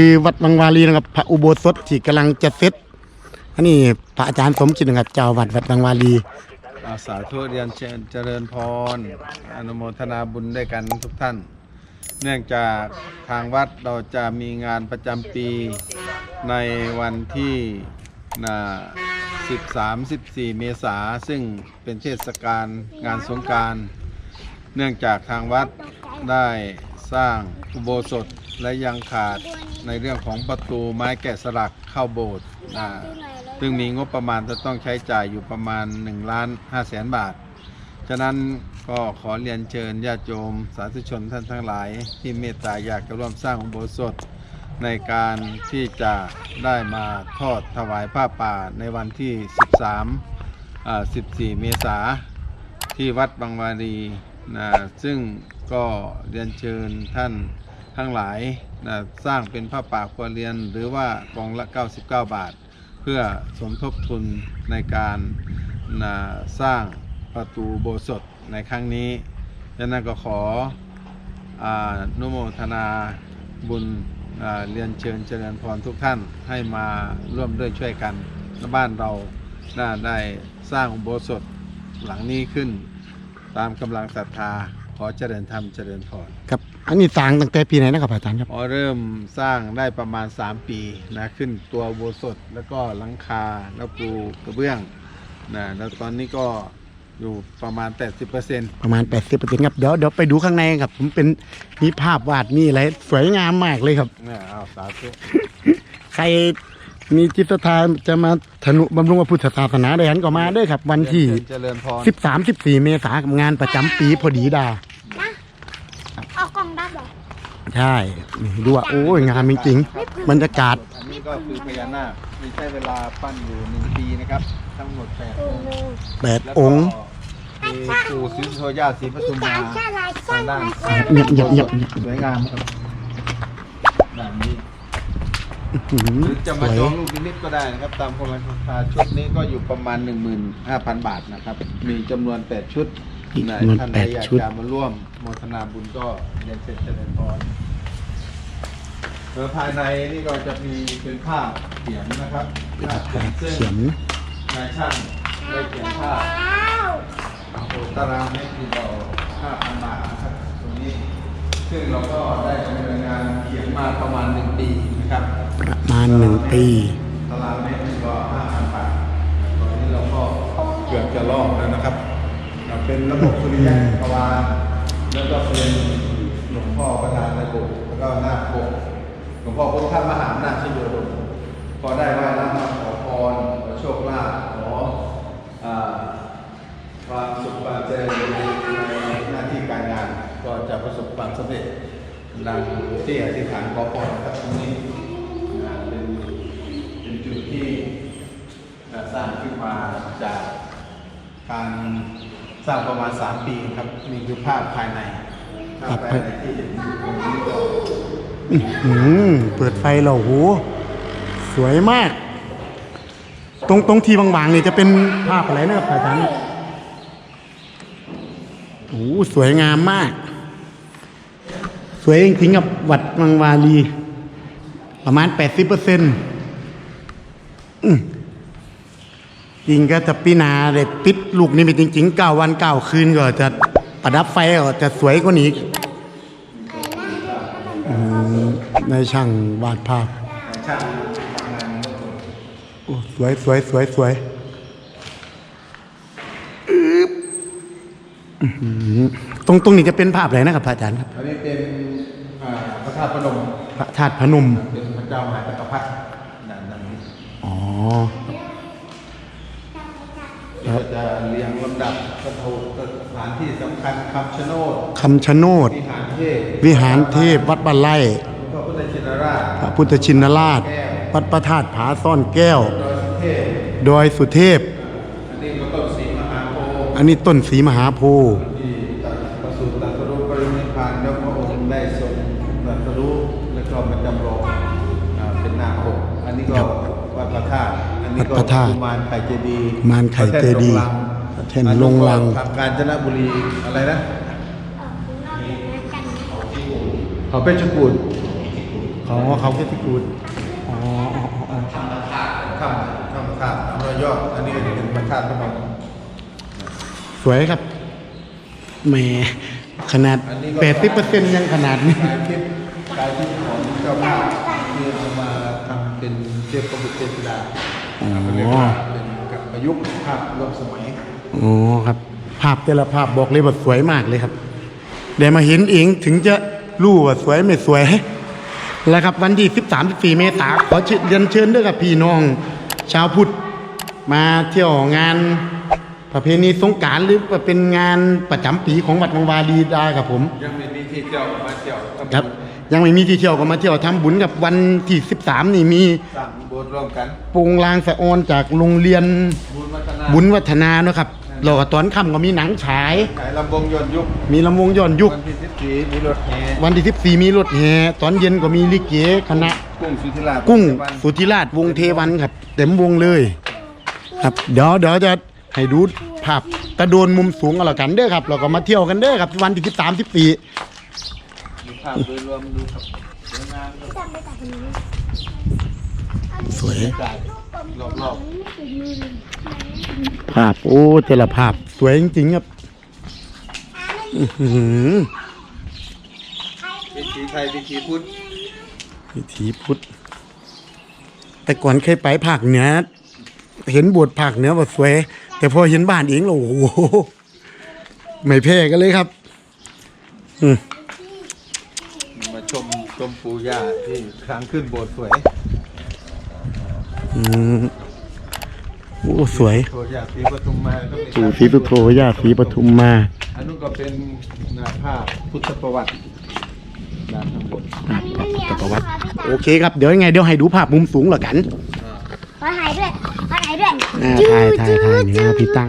คือวัดวังวาลีนะครับพระอุโบสถที่กำลังจะเสร็จอันนี้พระอาจารย์สมคิดนะครับเจ้าวัดวัดวังวาลีอาสาธุเรียนเชิญเจริญพรอนุโมทนาบุญด้วยกันทุกท่าน เนื่องจากทางวัดเราจะมีงานประจำปีในวันที่นะ13 14 เมษาซึ่งเป็นเทศกาลงานสงการ เนื่องจากทางวัดได้สร้างอุโบสถและยังขาด ในเรื่องของประตูไม้แกะสลักเข้าโบสถ์ซึ่งมีงบประมาณจะต้องใช้จ่ายอยู่ประมาณ1ล้าน5แสนบาท ฉะนั้นก็ขอเรียนเชิญญาติโยมสาธุชนท่านทั้งหลาย ที่เมตตาอยากจะร่วมสร้างอุโบสถในการที่จะได้มาทอดถวายผ้าป่าในวันที่ 13อ่า14 เมษาที่วัดบางวารีนะซึ่งก็เรียนเชิญท่าน ทั้งหลายนะสร้างเป็นผ้าป่าครัวเรียนหรือว่ากองละ 99 บาท เพื่อสมทบทุนในการนะสร้างประตูโบสถในครั้งนี้ดังนั้นก็ขออนุโมทนาบุญเรียนเชิญเจริญพรทุกท่านให้มาร่วมด้วยช่วยกันบ้านเราน่าได้สร้างอุโบสถหลังนี้ขึ้น ตามกำลังศรัทธาขอเจริญธรรมเจริญพรครับ อันนี้สร้างตั้งแต่ปีไหนนะครับอาจารย์ครับพอเริ่มสร้างได้ประมาณ 3 ปีนะขึ้นตัวอุโบสถแล้วก็หลังคาแล้วปูกระเบื้องนะแล้วตอนนี้ก็อยู่ประมาณ 80%ประมาณ 80%ครับเดี๋ยวเดี๋ยวไปดูข้างในครับ ผมเป็นมีภาพวาดมีอะไรสวยงามมากเลยครับนะเอาสาธุใครมีจิตศรัทธาจะมาธนุบำรุงพระพุทธศาสนาได้หันก็มาเด้อครับ วันที่ เจริญพร 13 14 เมษายนกับงานประจำปีพอดีดาเอากล่องดับเหรอ ใช่นี่ดูว่าโอ้ยงามจริงๆบรรยากาศอันนี้ก็คือพญานาคมีใช้เวลาปั้นอยู่หนึ่งปีนะครับ ทั้งหมดแปดองค์แปดแล้วอก็งค์มีปู่ศรีสุโธย่าศรีปทุมมาใช่ไรทางด้านเงียบเงียบเงียบเงียบสวยงามครับด้านนี้อื้อหือหรือจะสมาวยจองลูกนิมิตก็ได้นะครับ ตามกำลังศรัทธาชุดนี้ก็อยู่ประมาณ 15,000 บาทนะครับ มีจำนวน 8 ชุด อีกนะจำนวนท่านแปใดดอยากชุดจะมาร่วมโมทนาบุญก็เรียนเสร็จเจริญพรเออภายในนี่ก็จะมีเป็นภาพเขียนนะครับภาพเขียนซึ่งเขียนนายช่างได้เขียนภาพโอ้ตารางเมตรที่เรา5,000บาทนะครับตรงนี้ ซึ่งเราก็ได้ดำเนินงานเขียนมาประมาณ1ปีนะครับ ประมาณหนึ่งปีตารางเมตรก็5,000บาทตอนนี้เราก็เกือบจะลอกแล้วนะครับ เป็นระบบสุริยะกวาลแล้วก็เป็นหลวงพ่อประธานในโบสถ์แล้วก็หน้าปกหลวงพ่อพุทธมหาอำนาชิโยดมพอได้ไหว่าน้ำมาขอพรขอโชคลาภขอความสุขความเจริญในหน้าที่การงาน ก็จะประสบความสำเร็จดังที่อธิษฐานขอพรครับตรงนี้นะเป็นเป็นจุดที่อ่าสร้างขึ้นมาจากการ สร้างประมาณ 3 ปีครับนี่คือภาพภายในภาพภายในที่เห็นอยู่ตรงนี้ก็อืมเปิดไฟเราโหสวยมาก ตรงตรงที่บางๆนี่จะเป็นภาพอะไรนะครับอาจารย์โอ้สวยงามมาก สวยจริงๆกับวัดวังวาลี ประมาณ 80เปอร์ เซ็นต์จริงก็จะปีหนาได้ปิดลูกนี่เป็นจริงๆเก้าวันเก้าคืนก็จะประดับไฟก็จะสวยกว่านี้อีกในช่างวาดภาพช่างโอ้สวยสวยสวยสวยอึ๊บอื้อหือตรงตรงนี้จะเป็นภาพอะไรนะครับพระอาจารย์ครับอันนี้เป็นอ่าพระธาตุพนมพระธาตุพนมเป็นพระเจ้ามหาจักรพรรดินั่นนั่นนี่อ๋อ เราจะเรียงลำดับสถานสถานที่สำคัญคำชะโนดคำชะโนด วิหารเทพวิหารเทพวัดบ้านไร่พระพุทธชินราชพระพุทธชินราช วัดพระธาตุผาซ่อนแก้ว ดอยสุเทพดอยสุเทพอันนี้ก็ต้นศรีมหาโพธิ์อันนี้ต้นสีมหาโพธิ์ที่ตรัสประสูติตรัสรู้ปรินิพพานแล้วพระองค์ได้ทรงตรัสรู้และก็มาจำลองอ่าเป็นนาคปกอันนี้ก็วัดพระธาตุ อันนี้ก็กุมารไข่เจดีย์มารไข่เจดีย์แท่นลงลังทางกาญจนบุรีอะไรนะเขาเพชรกูฏอ๋อเขาแค่ที่กูดอ๋ออ๋ออ๋ออ๋อถ้ำถ้ำถ้ำธาตุอำเภอยอดอันนี้ก็จะเป็นพระธาตุพนมสวยครับแหมขนาดแปดสิบเปอร์เซ็นต์ยังขนาดนี้กายทิพย์กายทิพย์ของเจ้าภาพที่เอามาทำเป็นเทพบุตรเทพธิดา อ๋อ เรียกว่าเป็นกับประยุกต์ภาพร่วมสมัยอ๋อครับ ภาพแต่ละภาพบอกเลยว่าสวยมากเลยครับเดี๋ยวมาเห็นเองถึงจะรู้ว่าสวยไม่สวยแล้วครับวันที่13 14เมษายนขอเชิญเรียนเชิญด้วยกับพี่น้อง ชาวพุทธมาเที่ยวงานประเพณีสงกรารหรือว่าเป็นงานประจำปีของวัดวังวาลีได้ครับผม ยังไม่มีที่เที่ยวมาเที่ยวทำครับยังไม่มีที่เที่ยวก็มาเที่ยวทำบุญกับวันที่ 13 นี่มี สร้าง โบสถ์ร่วมกันโปรงลางสะออนจากโรงเรียนบุญวัฒนาบุญวัฒนาเนอะครับเราก็ตอนค่ำก็มีหนังฉาย ขายลำวงย้อนยุคมีลำวงย้อนยุควันที่สิบสี่มีรถแห่วันที่ 14 มีรถแห่ตอนเย็นก็มีลิเกคณะ กุ้งสุธิราชกุ้งวันสุธิราชวงศ์เทวันครับ เต็มวงเลย ครับ เดี๋ยวเดี๋ยวจะให้ดูภาพกระโดนมุมสูงเอาละกันเด้อครับ เราก็มาเที่ยวกันเด้อครับ วันที่13 14ดูภาพโดยรวมดูครับสวยงามครับ จำไม่ได้คนนี้ สวยจ่ายรอบไม่ติดมือเลยภาพ โอ้แต่ละภาพ สวยจริงๆครับอื้อหือๆวิถีไทยวิถีพุทธวิถีพุทธแต่ก่อนเคยไปภาคเหนือเห็นบทภาคเหนือว่าสวย แต่พอเห็นบ้านเองแล้วโอ้โหไม่แพ้กันเลยครับอืมมาชมชมปู่ย่าที่ทางขึ้นโบสถ์สวย อืมโอ้สวยโทย่าศรีปทุมมาก็มีปู่ศรีสุโธย่าศรีปทุมมา อันนู้นก็เป็นหนาภาพพุทธประวัติด้านข้างบนอันนี้ไม่มีอะไรประวัติขอพี่โอเคครับเดี๋ยวยังไงเดี๋ยวให้ดูภาพมุมสูงแล้วกัน ขอถ่ายด้วย ขอถ่ายด้วย อ่าถ่ายถ่ายถ่ายนี่นะพี่ตั้ง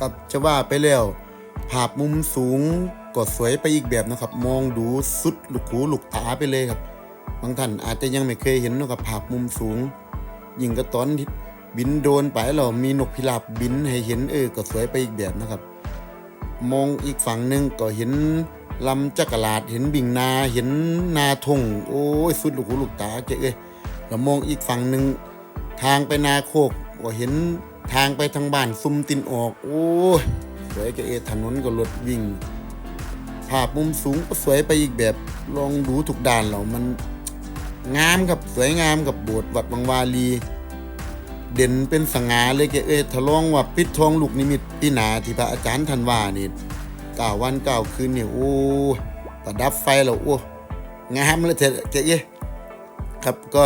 ครับจะว่าไปแล้วภาพมุมสูงก็สวยไปอีกแบบนะครับ มองดูสุดลูกหูลูกตาไปเลยครับ บางท่านอาจจะยังไม่เคยเห็นนะครับภาพมุมสูง ยิ่งก็ตอนที่บินโดนไปเรามีนกพิราบบินให้เห็นเออก็สวยไปอีกแบบนะครับ มองอีกฝั่งหนึ่งก็เห็นลำจักรลาดเห็นบิ่งนาเห็นนาทงโอ้ยสุดลูกหูลูกตาเจ๊เอ้ยแล้วมองอีกฝั่งหนึ่งทางไปนาโคกก็เห็น ทางไปทางบ้านซุมตินออก โอ้ยสวยจะเอถนนก็รถวิ่ง ภาพมุมสูงก็สวยไปอีกแบบ ลองดูทุกด้านแล้วมันงามครับสวยงามกับโบสถ์วัดบางวาลี เด่นเป็นสง่าเลยแกเอ้ยทะลองว่าปิดทองลูกนิมิตปีหนาที่พระอาจารย์ท่านว่านี่เก้าวันเก้าคืนเนี่ยโอ้ประดับไฟแล้วโอ้งามเลยเถอะแกเอ้ยครับก็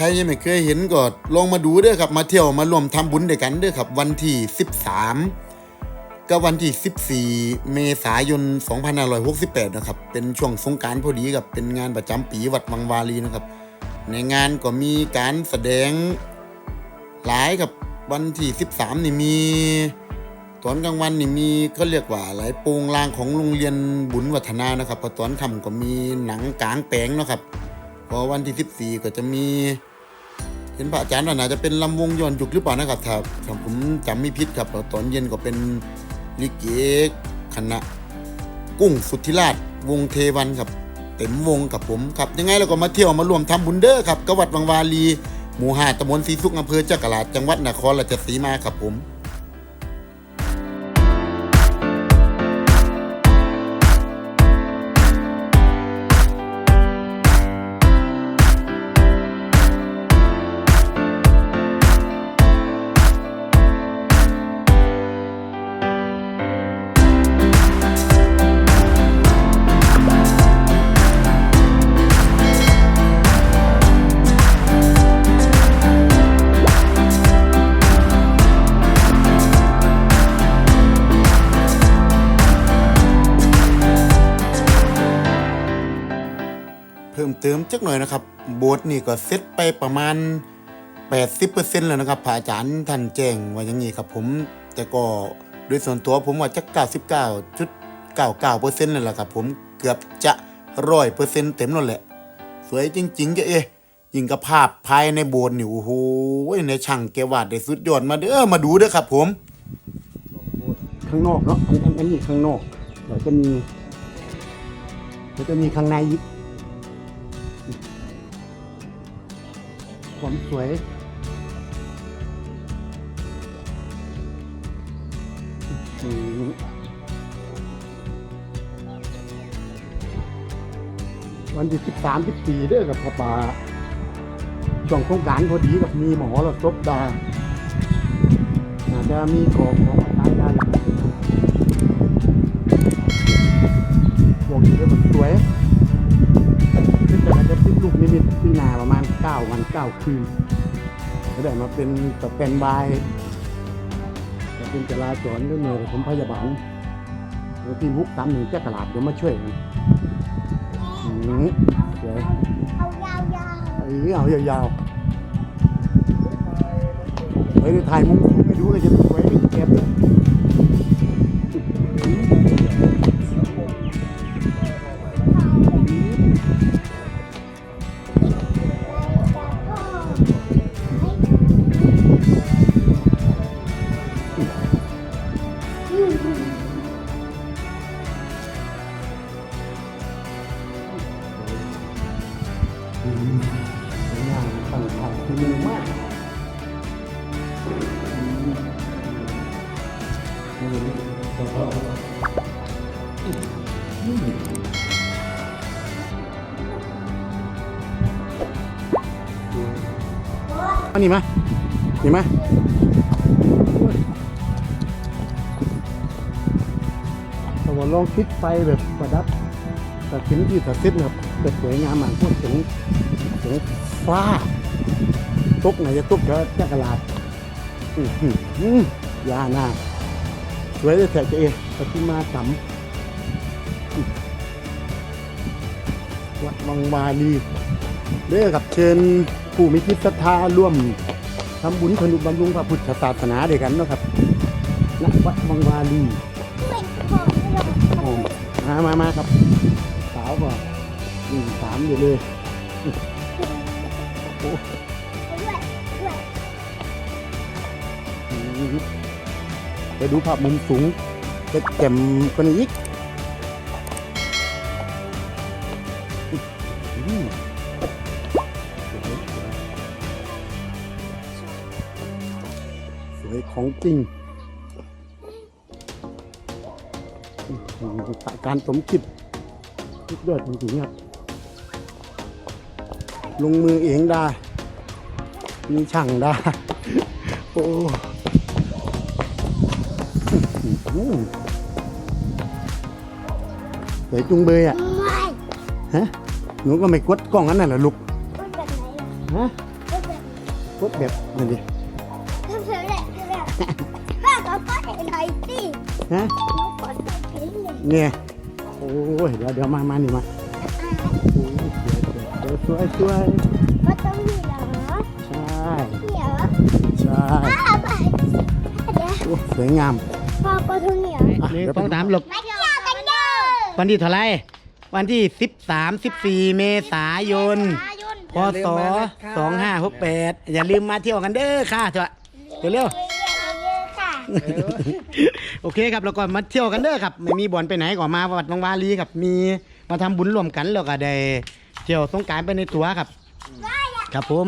ครยังไม่เคยเห็นก็ลองมาดูเด้อครับ มาเที่ยวมารวมทำบุญด้วยกันเด้อครับ วันที่ 13 กับวันที่ 14 เมษายน 2568 นะครับ เป็นช่วงสงการพอดีกับเป็นงานประจำปีวัดวังวาลีนะครับ ในงานก็มีการแสดงหลายกับวันที่ 13 นี่มีตอนกลางวันนี่มีก็เรียกว่าหลายโปรงลางของโรงเรียนบุญวัฒนานะครับพอตอนค่ำก็มีหนังกลางแปลงนะครับพอวันที่ 14 ก็จะมี เห็นพระอาจารย์ว่าน่าจะเป็นลำวงย้อนยุคหรือเปล่านะครับถ้าถ้าผมจำไม่ผิดครับตอนเย็นก็เป็นลิเกคณะ กุ้งสุทธิราชวงเทวันครับเต็มวงกับผมครับยังไงเราก็มาเที่ยวมารวมทำบุญเด้อครับกวัดวังวาลี หมู่ห้าตำบลศรีสุขอำเภอจักราชจังหวัดนครราชสีมาครับผม มเติมจักหน่อยนะครับโบสถ์นี่ก็เซตไปประมาณ 80%แล้วนะครับพระอาจารย์ท่านแจ้งว่าอย่างนี้ครับผมแต่ก็โดยส่วนตัวผมว่าจะ99.99%นั่นแหละครับผมเกือบจะ100%เต็มแล้วแหละ สวยจริงๆจะเอ๊ะยิงกับภาพภายในโบสถ์นี่โอ้โหในช่างแกวาดได้สุดยอดมาเด้อมาดูเด้อครับผมข้างนอกเนาะอันนอันนี้ข้างนอกเดี๋ยวจะมีเดี๋ยวจะมีข้างในอีก ความสวย วันที่สิบสามสิบสี่เด้อกับพ่อป่าช่วงโครงการพอดีกับมีหมอเราซบดาอาจจะมีของของตายได้ ก็ได้มาเป็นสแตนบายจะเป็นจราจรด้วยหน่วยผมพยาบาลเดี๋ยวที่ฮุกสามหนึ่งแจ้กลาดเดี๋ยวมาช่วยกันอืมสวยเอายาวไอ้เอายาวๆไว้ในถ่ายมุมสูงไปดูเลยจะสวยเก็บเลย สวยงามตั้งถ่ายที่มือมากอันนี้มาเห็นไหมแต่ว่าลองคิดไฟแบบประดับ ตัดสินที่ตัดสินนะครับแต่สวยงามมากพูดถึงถึงฟ้าตุกไหนจะตุกจะจะกระลาดอื้อหืออื้อยาหน้าสวยเลยแต่จะเอะปฏิมาสัมอื้อวัดวังวาลีเด้อกับเชิญผู้มีจิตศรัทธาร่วมทำบุญธนุบำรุงพระพุทธศาสนาด้วยกันเนาะครับณวัดวังวาลีๆไม่พอไม่ลงโอ้มามามาครับสาวก็หนึ่งสามอยู่เลยโอ้ไปดูภาพมุมสูงจะแจ่มกว่านี้อีกสวยของจริงการสมคิด สุดยอดจริงๆครับ ลงมือเองได้ มีช่างได้ โอ้อื้อหือสวยจุงเบยอะไม่ฮะหนูก็ไม่กดกล้องนั้นน่ะเหรอลูกพูดแบบไหนอะฮะพูดแบบกดแบบนั่นดิทำเสร็จแล้วแบบป้าก็ป้าเห็นหน่อยสิฮะหนูขอใส่เพลงเลยเนี่ย โอ้ยเดี๋ยวเดี๋ยวมามานี่มาโอ้ยสวยสวยสวยก็ต้องมีเหรอใช่เหนียวใช่ป้าไปเดี๋ยวโอ้สวยงามพ่อก็ต้องเหนียวอะเดี๋ยวต้องตามหลบมาเที่ยวกันเด้อวันที่เท่าไหรวันที่13 14เมษายนพศ2568อย่าลืมมาเที่ยวกันเด้อค่ะจ้ะเดี๋ยวเร็วเยอะๆค่ะ โอเคครับแล้วก็มาเที่ยวกันเด้อครับ ไม่มีบ่อนไปไหนก็มาวัดบางวาลีครับ มีมาทำบุญร่วมกันแล้วก็ได้เที่ยวสงกรารไปในตัวครับ ครับผม